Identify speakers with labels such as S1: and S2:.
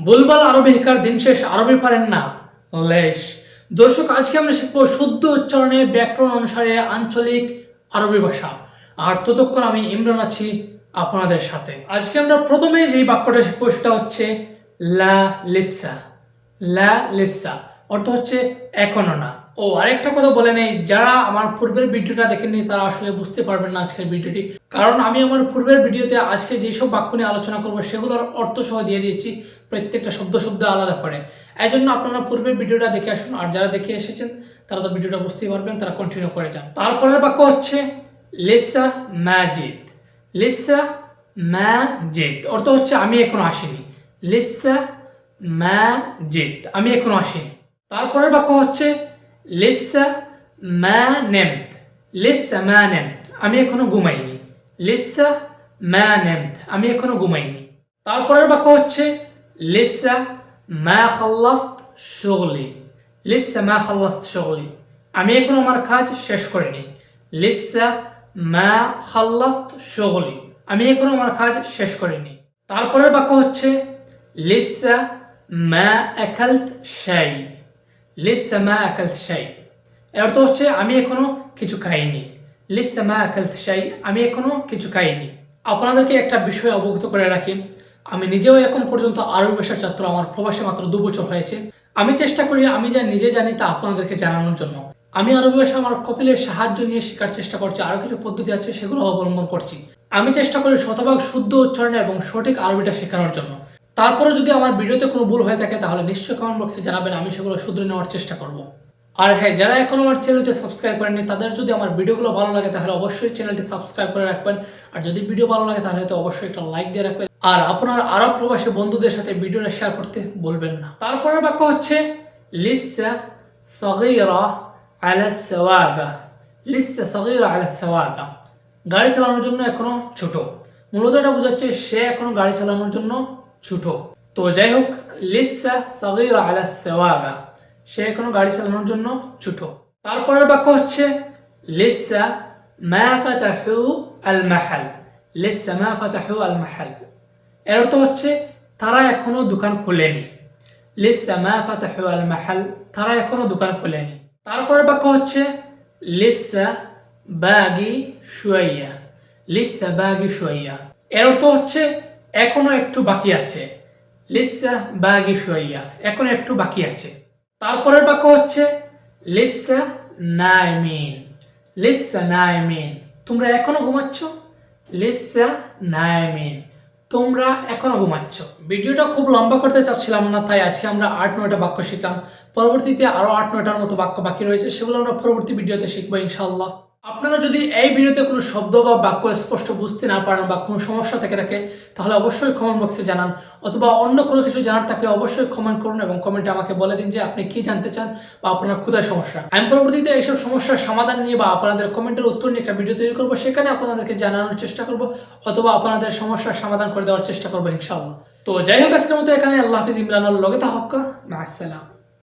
S1: বুলবাল আরবি হেকার দিন শেষ, আরবি পারেন না। লেশ। দর্শক, আজকে আমরা শিখব শুদ্ধ উচ্চারণে ব্যাকরণ অনুসারে আঞ্চলিক আরবি ভাষা। আর ততক্ষণ আমি ইমরান আছি আপনাদের সাথে। আজকে আমরা প্রথমে যেই বাক্যটা শিখব সেটা হচ্ছে লা লিসা। লা লিসা। অর্থ হচ্ছে এখনও না। ও, আরেকটা কথা বলে নেই, যারা আমার পূর্বের ভিডিওটা দেখেননি, তারা আসলে বুঝতে পারবেন না আজকের ভিডিওটি। কারণ আমি আমার পূর্বের ভিডিওতে আজকে যেসব বাক্য নিয়ে আলোচনা করব, সেগুলোর অর্থ সহ দিয়ে দিয়েছি, প্রত্যেকটা শব্দ শব্দ আলাদা করে। এই জন্য আপনারা পূর্বের ভিডিওটা দেখে আসুন, আর যারা দেখে এসেছেন, তারা তো ভিডিওটা বুঝতেই পারবেন, তারা কন্টিনিউ করে যান। তারপরের বাক্য হচ্ছে, লেসা ম্যাজিদ লিসা ম্যাজিদ অর্থ হচ্ছে, আমি এখনও আসিনি। লিসা ম্যাজিদ আমি এখনও আসিনি। তারপরের বাক্য হচ্ছে লিসা মা নেমত লিসা মা নেমত আমি এখনও ঘুমাইনি লিসা মা নেমত আমি এখনও ঘুমাইনি তারপরের বাক্য হচ্ছে লিসা মা খাল্লাস্ত শুগলি লিসা মা খাল্লাস্ত শুগলি আমি এখনও আমার কাজ শেষ করিনি লিসা মা খাল্লাস্ত শুগলি আমি এখনও আমার কাজ শেষ করিনি তারপরের বাক্য হচ্ছে লিসা মা আকালত শাই লিসা মা আকালত শাই এর অর্থ হচ্ছে, আমি এখনও কিছু খাইনি। লিসা মা আকালত শাই আমি এখনও কিছু খাইনি। আপনাদেরকে একটা বিষয় অবগত করে রাখি। আমি নিজেও এখন পর্যন্ত আরবি ভাষার ছাত্র, আমার প্রবাসে মাত্র দু বছর হয়েছে। আমি চেষ্টা করি, আমি যা নিজে জানি তা আপনাদেরকে জানানোর জন্য। আমি আরবি ভাষা আমার কপিলের সাহায্য নিয়ে শেখার চেষ্টা করছি, আরও কিছু পদ্ধতি আছে সেগুলো অবলম্বন করছি। আমি চেষ্টা করি শতভাগ শুদ্ধ উচ্চারণে এবং সঠিক আরবিটা শেখানোর জন্য। তারপরে যদি আমার ভিডিওতে কোনো ভুল হয়ে থাকে, তাহলে নিশ্চয়ই কমেন্ট বক্সে জানাবেন, আমি সেগুলো শুধরে নেওয়ার চেষ্টা করব। আর হ্যাঁ যারা এখন আমার চ্যানেলটি সাবস্ক্রাইব করেননি, তাদের যদি আমার ভিডিওগুলো ভালো লাগে, তাহলে অবশ্যই চ্যানেলটি সাবস্ক্রাইব করে রাখবেন। আর যদি ভিডিও ভালো লাগে, তাহলে তো অবশ্যই একটা লাইক দিয়ে রাখবেন। আর আপনার আরব প্রবাসী বন্ধুদের সাথে ভিডিওটা শেয়ার করতে বলবেন না। তারপরের বাক্য হচ্ছে লিসা গাড়ি চালানোর জন্য এখনও ছোট। মূলত এটা বোঝাচ্ছে, সে এখনও গাড়ি চালানোর জন্য ছোট। তো যাই হোক লিসা সগীরা আলা সাওয়াগা সে এখনও গাড়ি চালানোর জন্য ছোট। তারপরের বাক্য হচ্ছে, লিসা মা ফাতাহু আল মাহাল। লিসা মা ফাতাহু আল মাহাল। এর অর্থ হচ্ছে, তারা এখনও দোকান খোলেনি। লিসা মা ফাতাহু আল মাহাল, তারা এখনও দোকান খোলেনি। তারপরের বাক্য হচ্ছে, লিসা বাগি শুয়াইয়া। লিসা বাগি শুয়াইয়া। এর অর্থ হচ্ছে এখনও একটু বাকি আছে। লিসা বাগি শুয়াইয়া, এখনও একটু বাকি আছে। তারপরের বাক্য হচ্ছে, লিসা নাইমিন লিসা নাইমিন তোমরা এখনও ঘুমাচ্ছ? লিসা নাইমিন তোমরা এখনও ঘুমাচ্ছ। ভিডিওটা খুব লম্বা করতে চাচ্ছিলাম না, তাই আজকে আমরা আট নয়টা বাক্য শিখলাম। পরবর্তীতে আরও আট নয়টার মতো বাক্য বাকি রয়েছে, সেগুলো আমরা পরবর্তী ভিডিওতে শিখব ইনশাল্লাহ আপনারা যদি এই ভিডিওতে কোনো শব্দ বা বাক্য স্পষ্ট বুঝতে না পারেন বা কোনো সমস্যা থেকে থাকে, তাহলে অবশ্যই কমেন্ট বক্সে জানান। অথবা অন্য কোনো কিছু জানার থাকলে অবশ্যই কমেন্ট করুন এবং কমেন্টে আমাকে বলে দিন যে আপনি কি জানতে চান বা আপনার কোথায় সমস্যা। আমি পরবর্তীতে এইসব সমস্যার সমাধান নিয়ে বা আপনাদের কমেন্টের উত্তর নিয়ে একটা ভিডিও তৈরি করব। সেখানে আপনাদেরকে জানানোর চেষ্টা করব অথবা আপনাদের সমস্যার সমাধান করে দেওয়ার চেষ্টা করব ইনশাল্লাহ তো যাই হোক, আজকের মতো এখানে আল্লাহ হাফিজ ইমরান লগে থাকা। আসসালাম।